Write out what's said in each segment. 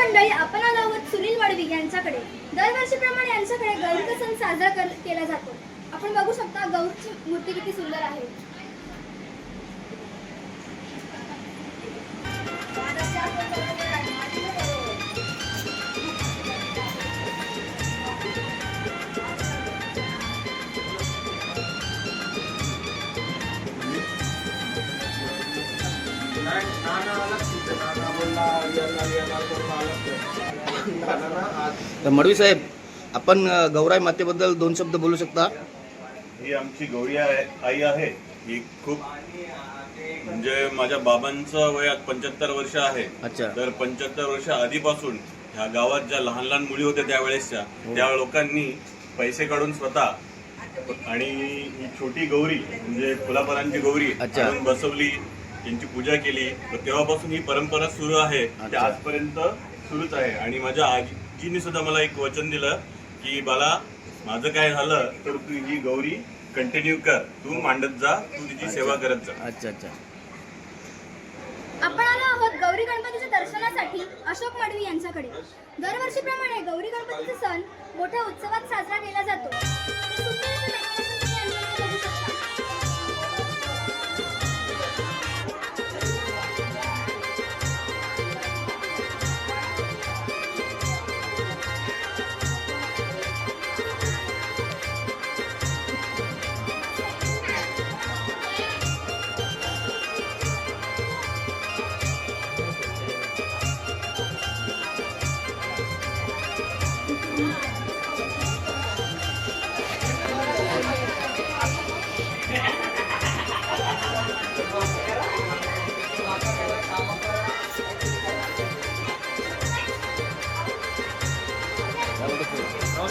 मंडळी आपण आलो आहोत सुनील वाडवी यांच्याकडे. दरवर्षीप्रमाणे यांच्याकडे गौरीचा सण साजरा केला जातो. आपण बघू शकता गौरीची मूर्ती किती सुंदर आहे. तर मडवी साहेब आपण गौराई मातेबद्दल दोन शब्द बोलू शकता? ही आमची गौरी आहे आई आहे. ही खूप म्हणजे माझ्या बाबांचं वय आज पंच्याहत्तर वर्ष आहे. अच्छा. तर पंच्याहत्तर वर्ष आधीपासून ह्या गावात ज्या लहान लहान मुली होत्या त्यावेळेसच्या त्या लोकांनी पैसे काढून स्वतः आणि ही छोटी गौरी म्हणजे फुलाफरांची गौरी अच्छा. आणून बसवली. त्यांची पूजा केली. तर तेव्हापासून ही परंपरा सुरू आहे. ते. आजपर्यंत सुरूच आहे. आणि माझ्या आजीने सुद्धा मला एक वचन दिलं की बाला माझं काय झालं तर तू ही गौरी कंटिन्यू कर. तू मांडत जा. तू तिची सेवा करत जा. अच्छा अच्छा. आपण आलो आहोत गौरी गणपतीच्या दर्शनासाठी अशोक मडवी यांच्याकडे. दरवर्षीप्रमाणे गौरी गणपतीचा सण मोठ्या उत्सवात साजरा केला जातो.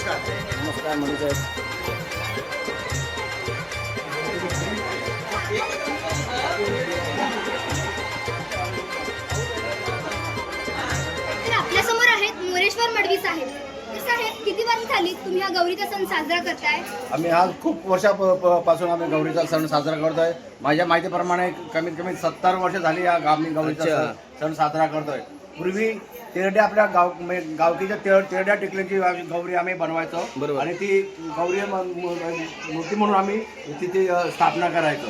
नमस्कार तर आपल्यासमोर आहेत मोरेश्वर मडवी साहेब. तर साहेब किती वर्ष झाली तुम्ही हा गौरीचा सण साजरा करताय? आम्ही आज खूप वर्षापासून आम्ही गौरीचा सण साजरा करतोय. माझ्या माहितीप्रमाणे कमीत कमी सत्तर वर्ष झाली या गाव मी गौरीचा. सण- सण साजरा करतोय. पूर्वी तेरड्या आपल्या गाव म्हणजे गावकीच्या तेर तेरड्या आम्ही गौरी आम्ही बनवायचो. बरोबर. आणि ती गौरी म- म- मूर्ती म्हणून आम्ही तिथे अ, स्थापना करायचो.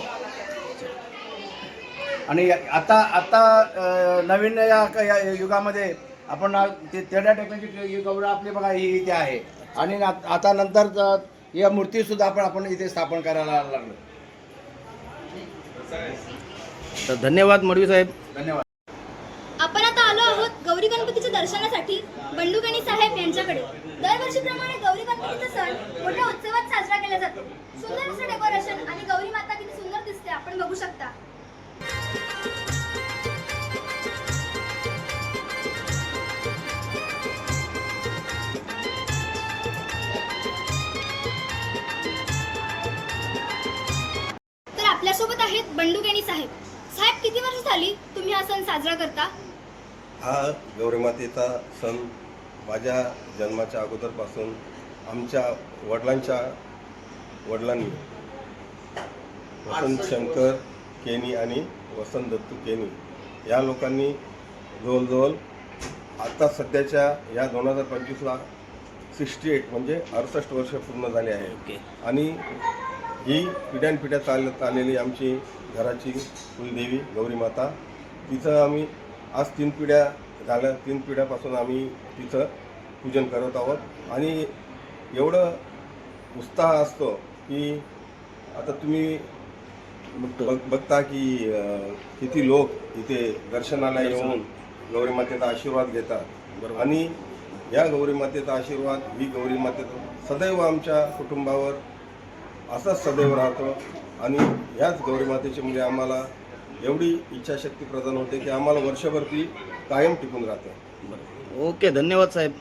आणि आता आता अ, नवीन या या युगामध्ये आपण आ- ते तेरड्या टेकण्याची गौरी आपली बघा ही इथे आहे. आणि आ- आता नंतर ज- या मूर्ती सुद्धा आपण आपण इथे स्थापन करायला लागलो. तर धन्यवाद मडवी साहेब. धन्यवाद आपण आता आलो आहोत गौरी गणपतीच्या दर्शनासाठी बंडू साहेब यांच्याकडे. दरवर्षीप्रमाणे गौरी गणपतीचा सण मोठ्या उत्सवात साजरा केला जातो. सुंदर असं डेकोरेशन आणि गौरी माता किती सुंदर दिसते आपण बघू शकता. तर आपल्यासोबत आहेत बंडू साहेब. साहेब किती वर्ष झाली तुम्ही हा सण साजरा करता? हा गौरीमातेचा सण माझ्या जन्माच्या अगोदरपासून आमच्या वडिलांच्या वडिलांनी. वसंत शंकर केनी आणि वसंत दत्तू केनी या लोकांनी जवळजवळ आता सध्याच्या या दोन हजार पंचवीसला सिक्स्टी एट म्हणजे अडुसष्ट वर्ष पूर्ण झाले आहे. आणि ही पिढ्यानपिढ्या चालत आलेली आमची घराची कुलदेवी गौरी माता तिचं आम्ही आज तीन पिढ्या झाल्या तीन पिढ्यापासून आम्ही तिचं पूजन करत आहोत. आणि एवढं उत्साह असतो की आता तुम्ही बघ बघता की किती लोक इथे दर्शनाला येऊन गौरी मातेचा आशीर्वाद घेतात. आणि या गौरी मातेचा आशीर्वाद ही गौरी मातेचा सदैव आमच्या कुटुंबावर असाच सदैव राहतो. आणि ह्याच गौरी मातेची म्हणजे आम्हाला एवढी इच्छाशक्ती प्रदान होते की आम्हाला वर्षभर ती कायम टिकून राहते. ओके धन्यवाद साहेब.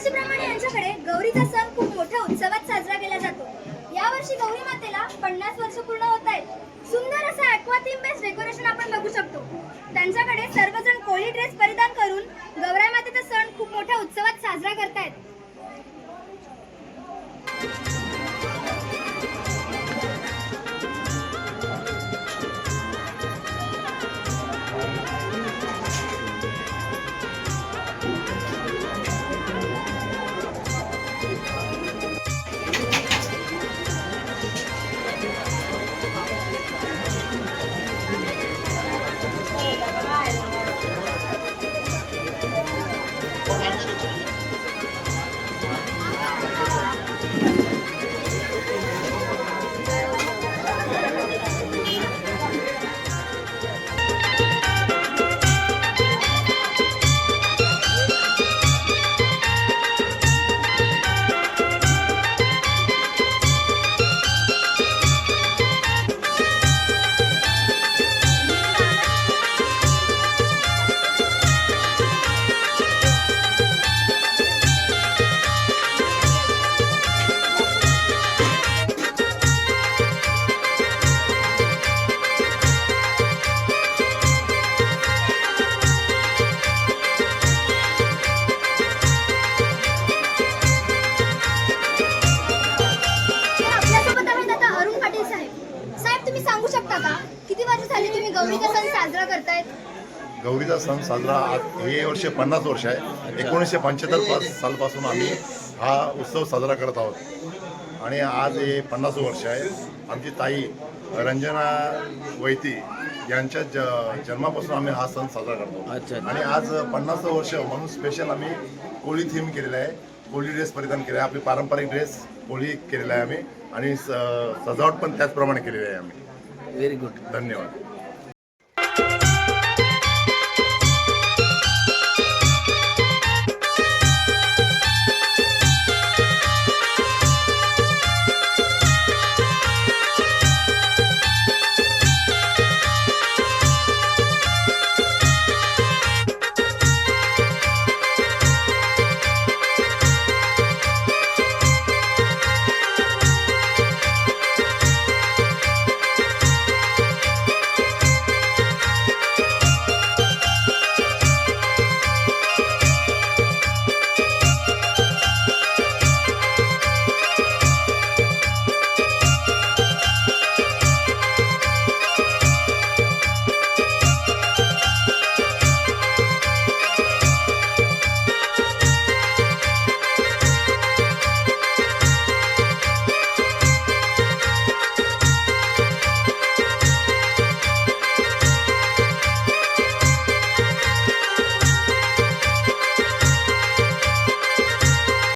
दरवर्षीप्रमाणे यांच्याकडे गौरीचा सण खूप मोठ्या उत्सवात साजरा केला जातो. यावर्षी गौरी मातेला पन्नास वर्ष पूर्ण होत आहेत. सुंदर असं aqua theme बेस्ड डेकोरेशन आपण बघू शकतो. त्यांच्याकडे सर्वजण कोळी ड्रेस परिधान करून गौराई मातेचा सण खूप मोठ्या उत्सवात साजरा करतायत. तुम्ही गौरीचा सण साजरा करतायत? गौरीचा सण साजरा आज हे वर्ष पन्नास वर्ष आहे. एकोणीसशे पंच्याहत्तर पास सालपासून आम्ही हा उत्सव साजरा करत आहोत. आणि आज हे पन्नास वर्ष आहे. आमची ताई रंजना वैती यांच्या ज जन्मापासून आम्ही हा सण साजरा करतो. अच्छा. आणि आज पन्नास वर्ष म्हणून स्पेशल आम्ही कोळी थीम केलेलं आहे. कोळी ड्रेस परिधान केला आहे. आपली पारंपरिक ड्रेस कोळी केलेला आहे आम्ही. आणि स- सजावट पण त्याचप्रमाणे केलेली आहे आम्ही. व्हेरी गुड धन्यवाद.